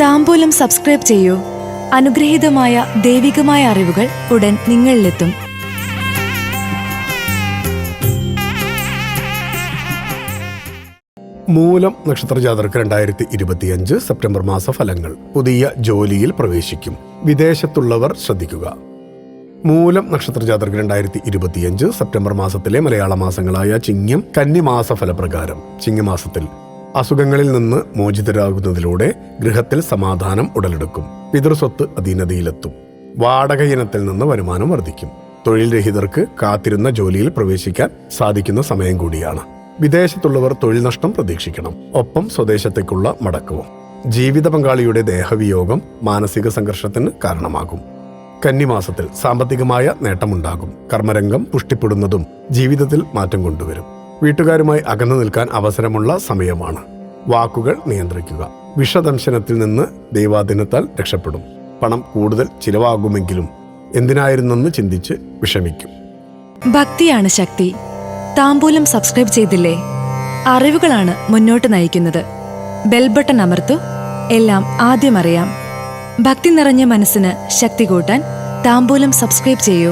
താമ്പൂലം subscribe ചെയ്യൂ. അനുഗ്രഹീതമായ ദൈവികമായ അറിവുകൾ ഉടൻ നിങ്ങളിലെത്തും. മൂലം നക്ഷത്ര ജാതർക്ക് രണ്ടായിരത്തി ഇരുപത്തിയഞ്ച് സെപ്റ്റംബർ മാസ ഫലങ്ങൾ പുതിയ ജോലിയിൽ പ്രവേശിക്കും. വിദേശത്തുള്ളവർ ശ്രദ്ധിക്കുക. മൂലം നക്ഷത്ര ജാതർക്ക് രണ്ടായിരത്തി ഇരുപത്തിയഞ്ച് സെപ്റ്റംബർ മാസത്തിലെ മലയാള മാസങ്ങളായ ചിങ്ങം കന്നിമാസ ഫലപ്രകാരം ചിങ്ങമാസത്തിൽ അസുഖങ്ങളിൽ നിന്ന് മോചിതരാകുന്നതിലൂടെ ഗൃഹത്തിൽ സമാധാനം ഉടലെടുക്കും. പിതൃസ്വത്ത് അധീനതയിലെത്തും. വാടക ഇനത്തിൽ നിന്ന് വരുമാനം വർദ്ധിക്കും. തൊഴിൽ രഹിതർക്ക് കാത്തിരുന്ന ജോലിയിൽ പ്രവേശിക്കാൻ സാധിക്കുന്ന സമയം കൂടിയാണ്. വിദേശത്തുള്ളവർ തൊഴിൽ നഷ്ടം പ്രതീക്ഷിക്കണം. ഒപ്പം സ്വദേശത്തേക്കുള്ള മടക്കവും. ജീവിത പങ്കാളിയുടെ ദേഹവിയോഗം മാനസിക സംഘർഷത്തിന് കാരണമാകും. കന്നിമാസത്തിൽ സാമ്പത്തികമായ നേട്ടമുണ്ടാകും. കർമ്മരംഗം പുഷ്ടിപ്പെടുന്നതും ജീവിതത്തിൽ മാറ്റം കൊണ്ടുവരും. വീട്ടുകാരുമായി അകന്നു നിൽക്കാൻ അവസരമുള്ള സമയമാണ്. വാക്കുകൾ നിയന്ത്രിക്കുക. വിഷദംശനത്തിൽ നിന്ന് ദൈവാധീനത്താൽ രക്ഷപ്പെടും. പണം കൂടുതൽ ചിലവാകുമെങ്കിലും എന്തിനായിരുന്നെന്ന് ചിന്തിച്ച് വിഷമിക്കും. ഭക്തിയാണ് ശക്തി. താമ്പൂലം സബ്സ്ക്രൈബ് ചെയ്തില്ലേ? അറിവുകളാണ് മുന്നോട്ട് നയിക്കുന്നത്. ബെൽബട്ടൺ അമർത്തു. എല്ലാം ആദ്യം അറിയാം. ഭക്തി നിറഞ്ഞ മനസ്സിന് ശക്തി കൂട്ടാൻ താമ്പൂലം സബ്സ്ക്രൈബ് ചെയ്യൂ.